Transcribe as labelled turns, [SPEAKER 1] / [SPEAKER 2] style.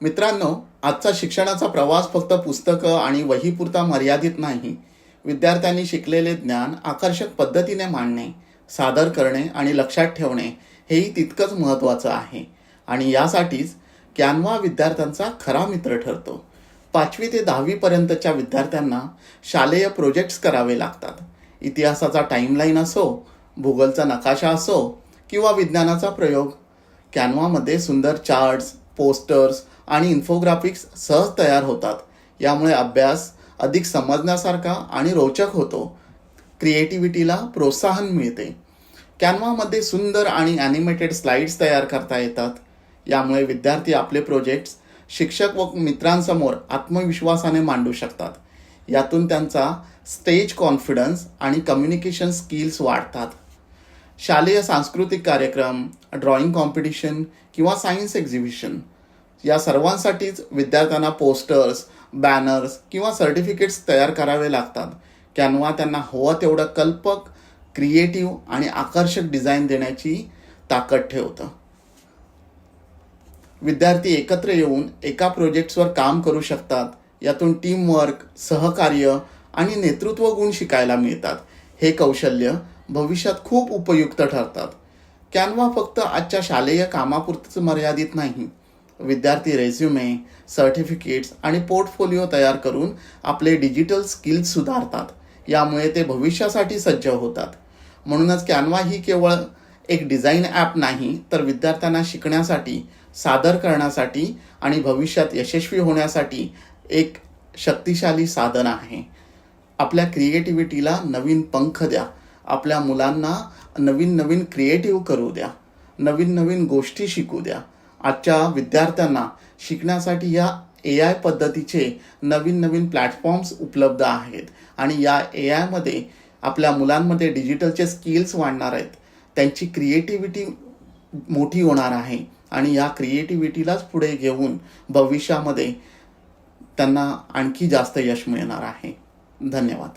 [SPEAKER 1] मित्रांनो आजचा शिक्षणाचा प्रवास फक्त पुस्तकं आणि वहीपुरता मर्यादित नाही. विद्यार्थ्यांनी शिकलेले ज्ञान आकर्षक पद्धतीने मांडणे सादर करणे आणि लक्षात ठेवणे हेही तितकंच महत्त्वाचं आहे. आणि यासाठीच कॅनवा विद्यार्थ्यांचा खरा मित्र ठरतो. पाचवी ते दहावीपर्यंतच्या विद्यार्थ्यांना शालेय प्रोजेक्ट्स करावे लागतात. इतिहासाचा टाईमलाईन असो भूगोलचा नकाशा असो किंवा विज्ञानाचा प्रयोग कॅनवामध्ये सुंदर चार्ट्स पोस्टर्स आणि इन्फोग्राफिक्स सहज तयार होतात. यामुळे अभ्यास अधिक समजण्यासारखा आणि रोचक होतो. क्रिएटिव्हिटीला प्रोत्साहन मिळते. कॅनवामध्ये सुंदर आणि ॲनिमेटेड स्लाइड्स तयार करता येतात. यामुळे विद्यार्थी आपले प्रोजेक्ट्स शिक्षक व मित्रांसमोर आत्मविश्वासाने मांडू शकतात. यातून त्यांचा स्टेज कॉन्फिडन्स आणि कम्युनिकेशन स्किल्स वाढतात. शालेय सांस्कृतिक कार्यक्रम ड्रॉइंग कॉम्पिटिशन किंवा सायन्स एक्झिबिशन या सर्वांसाठीच विद्यार्थ्यांना पोस्टर्स बॅनर्स किंवा सर्टिफिकेट्स तयार करावे लागतात. कॅनवा त्यांना हवं तेवढं कल्पक क्रिएटिव्ह आणि आकर्षक डिझाईन देण्याची ताकद ठेवतं. विद्यार्थी एकत्र येऊन एका प्रोजेक्ट्सवर काम करू शकतात. यातून टीमवर्क सहकार्य आणि नेतृत्व गुण शिकायला मिळतात. हे कौशल्य भविष्यात खूप उपयुक्त ठरतात. कॅनवा फक्त आजच्या शालेय कामापुरतंच मर्यादित नाही. विद्यार्थी रेझ्युमे सर्टिफिकेट्स आणि पोर्टफोलिओ तयार करून आपले डिजिटल स्किल्स सुधारतात. यामुळे ते भविष्यासाठी सज्ज होतात. म्हणूनच कॅनवा ही केवळ एक डिझाईन ॲप नाही तर विद्यार्थ्यांना शिकण्यासाठी सादर करण्यासाठी आणि भविष्यात यशस्वी होण्यासाठी एक शक्तिशाली साधन आहे. आपल्या क्रिएटिव्हिटीला नवीन पंख द्या. आपल्या मुलांना नवीन नवीन क्रिएटिव्ह करू द्या. नवीन नवीन गोष्टी शिकू द्या. आजच्या विद्यार्थ्यांना शिकण्यासाठी या ए आय पद्धतीचे नवीन नवीन प्लॅटफॉर्म्स उपलब्ध आहेत. आणि या ए आयमध्ये आपल्या मुलांमध्ये डिजिटलचे स्किल्स वाढणार आहेत. त्यांची क्रिएटिव्हिटी मोठी होणार आहे. आणि या क्रिएटिव्हिटीलाच पुढे घेऊन भविष्यामध्ये त्यांना आणखी जास्त यश मिळणार आहे. धन्यवाद.